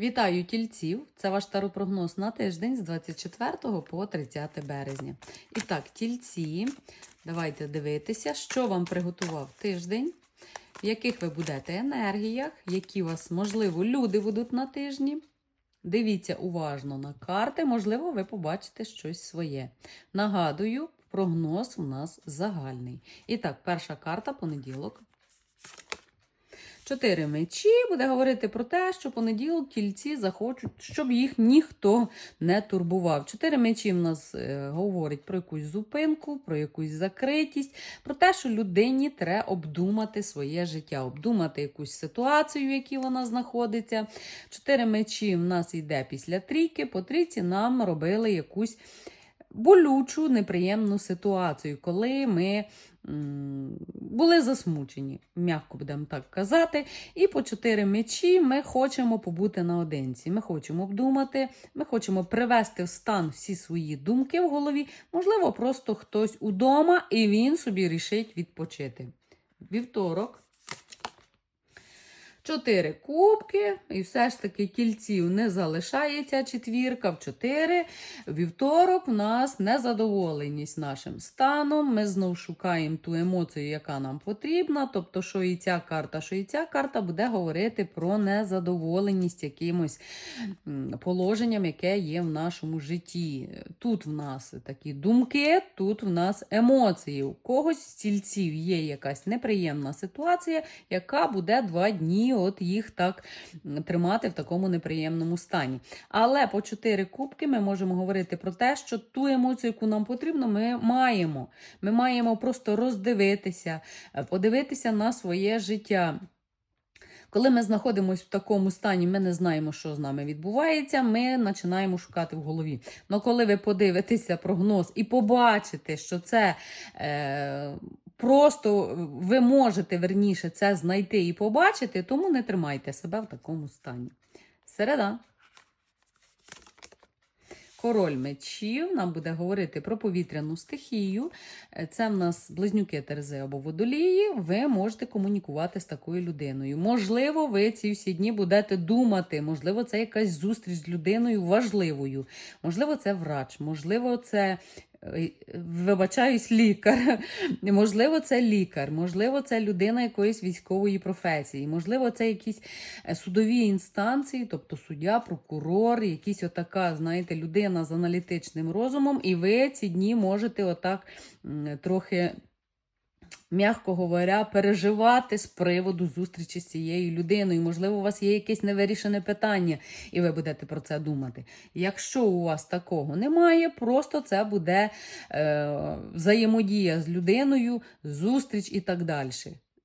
Вітаю тільців! Це ваш таропрогноз на тиждень з 24 по 30 березня. І так, тільці, давайте дивитися, що вам приготував тиждень, в яких ви будете енергіях, які вас, можливо, люди будуть на тижні. Дивіться уважно на карти, можливо, ви побачите щось своє. Нагадую, прогноз у нас загальний. І так, перша карта понеділок. Чотири мечі буде говорити про те, що понеділок кільці захочуть, щоб їх ніхто не турбував. Чотири мечі в нас е, говорить про якусь зупинку, про якусь закритість, про те, що людині треба обдумати своє життя, обдумати якусь ситуацію, в якій вона знаходиться. Чотири мечі в нас йде після трійки. По трійці нам робили якусь болючу, неприємну ситуацію, коли ми були засмучені, м'яко будемо так казати. І по чотири мечі ми хочемо побути наодинці. Ми хочемо обдумати, ми хочемо привести в стан всі свої думки в голові. Можливо, просто хтось удома і він собі рішить відпочити. Вівторок. Чотири кубки, і все ж таки кільців не залишається четвірка в чотири. Вівторок в нас незадоволеність нашим станом. Ми знов шукаємо ту емоцію, яка нам потрібна. Тобто, що і ця карта, що і ця карта буде говорити про незадоволеність якимось положенням, яке є в нашому житті. Тут в нас такі думки, тут в нас емоції. У когось з цільців є якась неприємна ситуація, яка буде два дні от їх так тримати в такому неприємному стані. Але по чотири кубки ми можемо говорити про те, що ту емоцію, яку нам потрібно, ми маємо. Ми маємо просто роздивитися, е, подивитися на своє життя. Коли ми знаходимося в такому стані, ми не знаємо, що з нами відбувається, ми починаємо шукати в голові. Але коли ви подивитеся прогноз і побачите, що це е, просто ви можете верніше це знайти і побачити, тому не тримайте себе в такому стані. Середа. Король мечів нам буде говорити про повітряну стихію. Це в нас близнюки Терези або водолії. Ви можете комунікувати з такою людиною. Можливо, ви ці всі дні будете думати, можливо, це якась зустріч з людиною важливою. Можливо, це врач, можливо, це. Е, Вибачаюсь, лікар. Можливо, це лікар, можливо, це людина якоїсь військової професії, можливо, це якісь е, судові інстанції, тобто суддя, прокурор, якісь отака, знаєте, людина з аналітичним розумом, і ви ці дні можете отак трохи. М'яко говоря, переживати з приводу зустрічі з цією людиною. Можливо, у вас є якесь невирішене питання, і ви будете про це думати. Якщо у вас такого немає, просто це буде е, взаємодія з людиною, зустріч і так далі.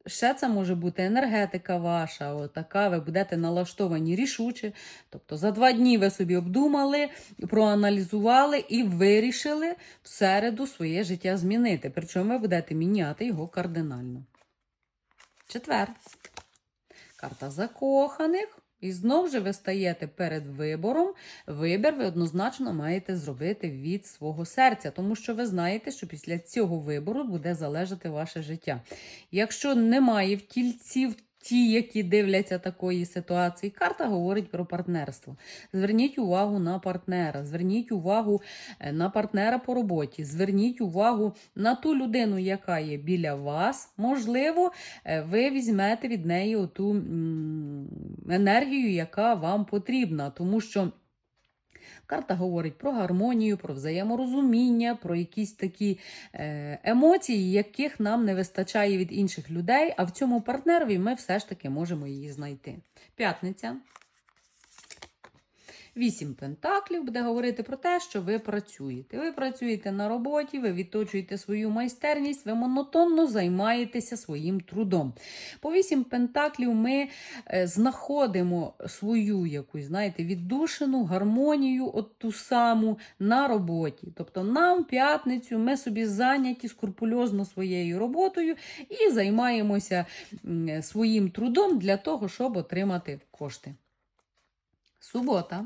Ще це може бути енергетика ваша, отака, ви будете налаштовані рішуче. Тобто за два дні ви собі обдумали, проаналізували і вирішили в середу своє життя змінити. Причому ви будете міняти його кардинально. Четвер. Карта закоханих. І знову ж ви стаєте перед вибором. Вибір ви однозначно маєте зробити від свого серця, тому що ви знаєте, що після цього вибору буде залежати ваше життя. Якщо немає в тільців ті, які дивляться такої ситуації, карта говорить про партнерство. Зверніть увагу на партнера, зверніть увагу е, на партнера по роботі, зверніть увагу на ту людину, яка є біля вас. Можливо, е, ви візьмете від неї ту енергію, яка вам потрібна, тому що. Карта говорить про гармонію, про взаєморозуміння, про якісь такі е, емоції, яких нам не вистачає від інших людей, а в цьому партнерові ми все ж таки можемо її знайти. П'ятниця. Вісім пентаклів буде говорити про те, що ви працюєте. Ви працюєте на роботі, ви відточуєте свою майстерність, ви монотонно займаєтеся своїм трудом. По вісім пентаклів ми е, знаходимо свою якусь, знаєте, віддушину, гармонію, от ту саму на роботі. Тобто нам п'ятницю ми собі зайняті скрупульозно своєю роботою і займаємося своїм трудом для того, щоб отримати кошти. Субота.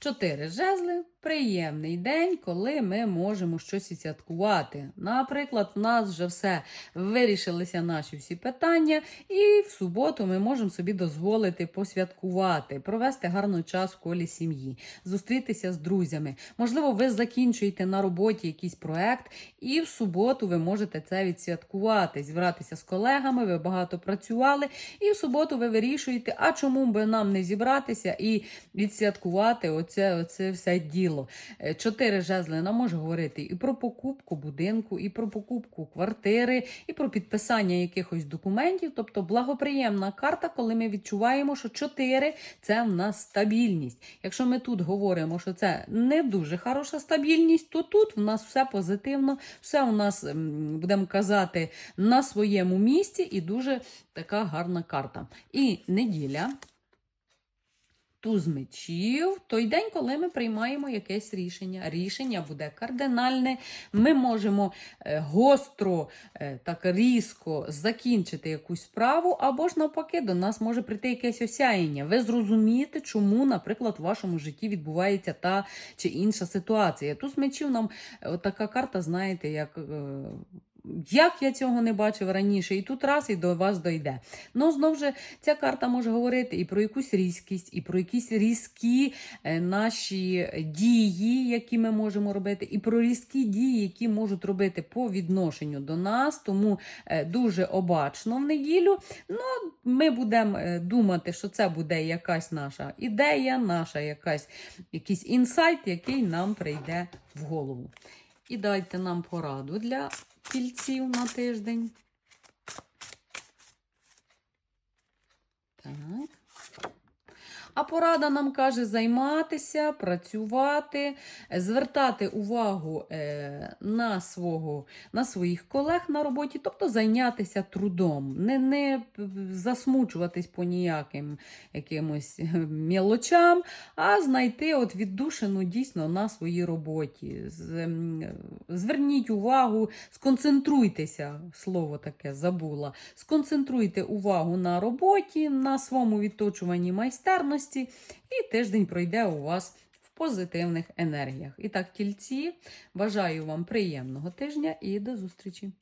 Чотири жезли приємний день, коли ми можемо щось і святкувати. Наприклад, в нас вже все вирішилися наші всі питання, і в суботу ми можемо собі дозволити посвяткувати, провести гарний час в колі сім'ї, зустрітися з друзями. Можливо, ви закінчуєте на роботі якийсь проект, і в суботу ви можете це відсвяткувати, зібратися з колегами, ви багато працювали, і в суботу ви вирішуєте, а чому би нам не зібратися і відсвяткувати оце, оце все діло. Е, Чотири жезли нам може говорити і про покупку будинку, і про покупку квартири, і про підписання якихось документів. Тобто благоприємна карта, коли ми відчуваємо, що чотири це в нас стабільність. Якщо ми тут говоримо, що це не дуже хороша стабільність, то тут в нас все позитивно, все у нас, будемо казати, на своєму місці і дуже така гарна карта. І неділя. Туз мечів, той день, коли ми приймаємо якесь рішення. Рішення буде кардинальне. Ми можемо е, гостро, е, так різко закінчити якусь справу, або ж навпаки, до нас може прийти якесь осяяння. Ви зрозумієте, чому, наприклад, в вашому житті відбувається та чи інша ситуація. Туз мечів нам е, така карта, знаєте, як. Як я цього не бачив раніше, і тут раз і до вас дойде. Ну, знову ж, ця карта може говорити і про якусь різкість, і про якісь різкі е, наші дії, які ми можемо робити, і про різкі дії, які можуть робити по відношенню до нас. Тому е, дуже обачно в неділю. Ну, ми будемо е, думати, що це буде якась наша ідея, наша якась якийсь інсайт, який нам прийде в голову. І дайте нам пораду для тільців на тиждень. Так. А порада нам каже займатися, працювати, е, звертати увагу е, на, свого, на своїх колег на роботі, тобто зайнятися трудом, не, не засмучуватись по ніяким якимось е, мілочам, а знайти от віддушину дійсно на своїй роботі. Зверніть увагу, сконцентруйтеся, слово таке забула. Сконцентруйте увагу на роботі, на своєму відточуванні майстерності, і тиждень пройде у вас в позитивних енергіях. І так, тільці, бажаю вам приємного тижня і до зустрічі!